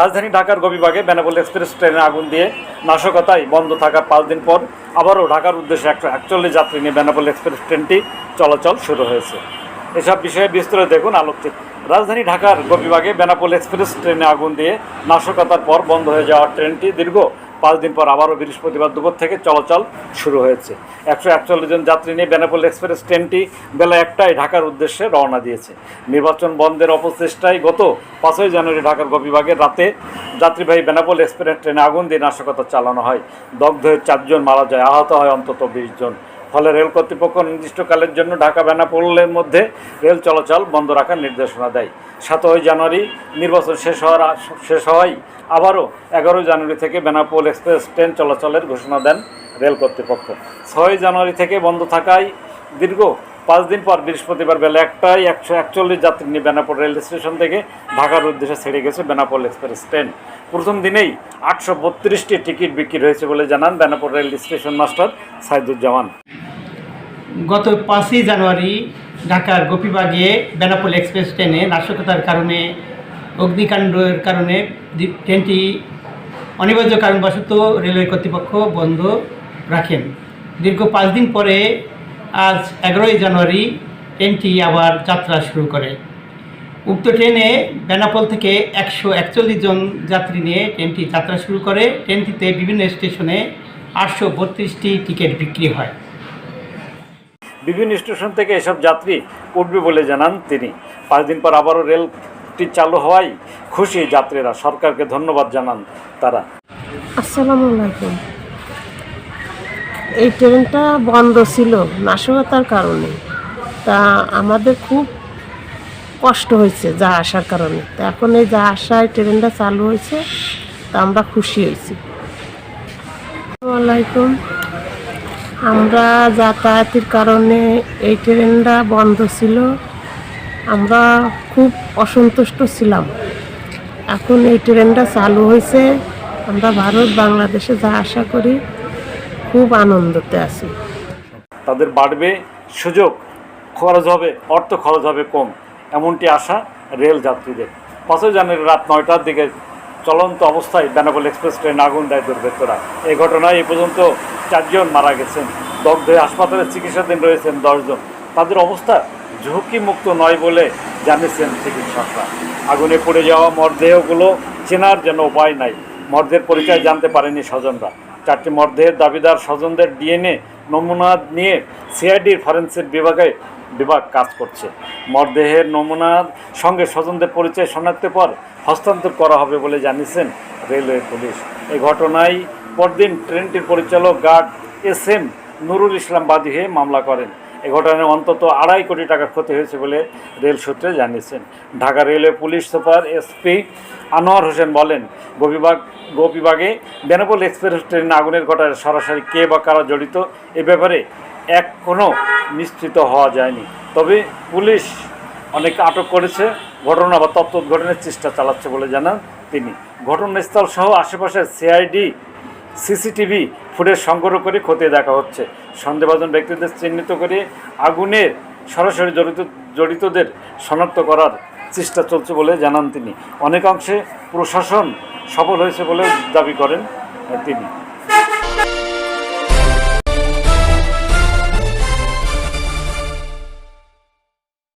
রাজধানী ঢাকার গবিবাগে বেনাপোল এক্সপ্রেস ট্রেনে আগুন দিয়ে নাশকতায় বন্ধ থাকার পাঁচ দিন পর আবারও ঢাকার উদ্দেশ্যে একশো একচল্লিশ যাত্রী নিয়ে বেনাপোল এক্সপ্রেস ট্রেনটি চলাচল শুরু হয়েছে। এসব বিষয়ে বিস্তারিত দেখুন আলোকচিত রাজধানী ঢাকার গবিবাগে বেনাপোল এক্সপ্রেস ট্রেনে আগুন দিয়ে নাশকতার পর বন্ধ হয়ে যাওয়া ট্রেনটি দীর্ঘ পাঁচ দিন পর আবারও বৃহস্পতিবার দুপুর থেকে চলাচল শুরু হয়েছে। একশো একচল্লিশ জন যাত্রী নিয়ে বেনাপোল এক্সপ্রেস ট্রেনটি বেলা একটায় ঢাকার উদ্দেশ্যে রওনা দিয়েছে। নির্বাচন বন্ধের অপচেষ্টায় গত পাঁচই জানুয়ারি ঢাকার গোপীবাগের রাতে যাত্রীবাহী বেনাপোল এক্সপ্রেস ট্রেনে আগুন দিয়ে নাশকতা চালানো হয়। দগ্ধ হয়ে চারজন মারা যায়, আহত হয় অন্তত বিশ জন। ফলে রেল কর্তৃপক্ষ নির্দিষ্টকালের জন্য ঢাকা বেনাপোলের মধ্যে রেল চলাচল বন্ধ রাখার নির্দেশনা দেয়। সাতই জানুয়ারি নির্বাচন শেষ হওয়ার শেষ হওয়ায় আবারও এগারোই জানুয়ারি থেকে বেনাপোল এক্সপ্রেস ট্রেন চলাচলের ঘোষণা দেন রেল কর্তৃপক্ষ। ছয় জানুয়ারি থেকে বন্ধ থাকায় দীর্ঘ পাঁচ দিন পর বৃহস্পতিবার বেলা একটায় একশো একচল্লিশ যাত্রী নিয়ে বেনাপোল রেল স্টেশন থেকে ঢাকার উদ্দেশ্যে ছেড়ে গেছে বেনাপোল এক্সপ্রেস ট্রেন। প্রথম দিনেই আটশো বত্রিশটি টিকিট বিক্রি হয়েছে বলে জানান Benapole rail station master Saiduzzaman. গত পাঁচই জানুয়ারি ঢাকার গোপীবাগে বেনাপোল এক্সপ্রেস ট্রেনে নাশকতার কারণে, অগ্নিকাণ্ডের কারণে ট্রেনটি অনিবার্য কারণবশত রেলওয়ে কর্তৃপক্ষ বন্ধ রাখেন। দীর্ঘ পাঁচ দিন পরে আজ এগারোই জানুয়ারি ট্রেনটি আবার যাত্রা শুরু করে। উক্ত ট্রেনে বেনাপোল থেকে একশো একচল্লিশ জন যাত্রী নিয়ে ট্রেনটি যাত্রা শুরু করে। ট্রেনটিতে বিভিন্ন স্টেশনে আটশো বত্রিশটি টিকিট বিক্রি হয়। বিভিন্ন স্টেশন থেকে এসব যাত্রী উঠবে বলে জানান তিনি। পাঁচ দিন পর আবারও রেলটি চালু হওয়ায় খুশি যাত্রীরা। সরকারকে ধন্যবাদ জানান তারা। আসসালামু আলাইকুম। এই ট্রেনটা বন্ধ ছিল নাশকতার কারণে। তা আমাদের খুব কষ্ট হয়েছে যা আসার কারণে। তা এখন এই যা আসায় ট্রেনটা চালু হয়েছে, তা আমরা খুশি হয়েছি। আসসালামু আলাইকুম। আমরা যাতায়াতের কারণে এই ট্রেনটা বন্ধ ছিল। আমরা খুব অসন্তুষ্ট ছিলাম। এখন এই ট্রেনটা চালু হয়েছে। আমরা ভারত, বাংলাদেশে যা আশা করি খুব আনন্দতে আছি। তাদের বাড়বে সুযোগ, খরচ হবে, অর্থ খরচ হবে কম। এমনটি আশা রেল যাত্রীদের। পাঁচই জানুয়ারি রাত নয়টার দিকে চলন্ত অবস্থায় বেনাপোল এক্সপ্রেস ট্রেন আগুন দেয় দুর্বৃত্তরা। এই ঘটনায় এ পর্যন্ত চারজন মারা গেছেন। দগ্ধ হাসপাতালে চিকিৎসাধীন রয়েছেন দশজন। তাদের অবস্থা ঝুঁকিমুক্ত নয় বলে জানিয়েছেন চিকিৎসকরা। আগুনে পড়ে যাওয়া মরদেহগুলো চেনার যেন উপায় নাই। মরদেহের পরিচয় জানতে পারেনি স্বজনরা। চারটি মরদেহের দাবিদার স্বজনদের ডিএনএ নমুনা নিয়ে সিআইডির ফরেন্সিক বিভাগে বিভাগ কাজ করছে। মরদেহের নমুনার সঙ্গে স্বজনদের পরিচয় শনাক্তের পর হস্তান্তর করা হবে বলে জানিয়েছেন রেলওয়ে পুলিশ। এই ঘটনায় পরদিন ট্রেনটির পরিচালক guard S M Nurul Islam বাদী হয়ে মামলা করেন। এ ঘটনায় অন্তত আড়াই কোটি টাকার ক্ষতি হয়েছে বলে রেল সূত্রে জানিয়েছেন। Dhaka railway police super SP Anwar Hossain বলেন, গোপীবাগ, গোপীবাগে বেনাপোল এক্সপ্রেস ট্রেন আগুনের ঘটনায় সরাসরি কে বা কারা জড়িত এ ব্যাপারে এখনও নিশ্চিত হওয়া যায়নি। তবে পুলিশ অনেক আটক করেছে, ঘটনা বা তত্ত্ব উদ্ঘাটনের চেষ্টা চালাচ্ছে বলে জানান তিনি। ঘটনাস্থল সহ আশেপাশের সিআইডি সিসিটিভি ফুটেজ সংগ্রহ করে খতিয়ে দেখা হচ্ছে। সন্দেহভাজন ব্যক্তিদের চিহ্নিত করে আগুনের সরাসরি জড়িত জড়িতদের শনাক্ত করার চেষ্টা চলছে বলে জানান তিনি। অনেকাংশে প্রশাসন সফল হয়েছে বলে দাবি করেন তিনি।